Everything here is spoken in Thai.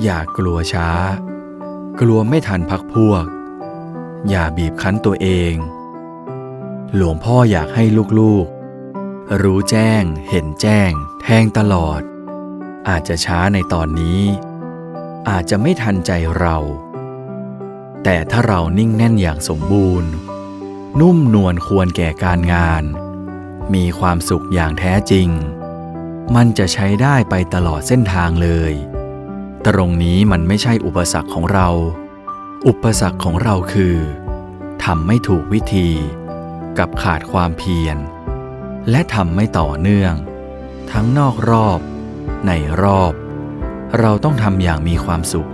อย่ากลัวช้า กลัวไม่ทันพักพวก อย่าบีบคั้นตัวเอง หลวงพ่ออยากให้ลูกๆ รู้แจ้ง เห็นแจ้ง แทงตลอด อาจจะช้าในตอนนี้ อาจจะไม่ทันใจเรา แต่ถ้าเรานิ่งแน่นอย่างสมบูรณ์ นุ่มนวลควรแก่การงาน มีความสุขอย่างแท้จริง มันจะใช้ได้ไปตลอดเส้นทางเลย ตรงนี้มันไม่ใช่อุปสรรคของเรา อุปสรรคของเราคือทำไม่ถูกวิธี กับขาดความเพียร และทำไม่ต่อเนื่อง ทั้งนอกรอบ ในรอบ เราต้องทำอย่างมีความสุข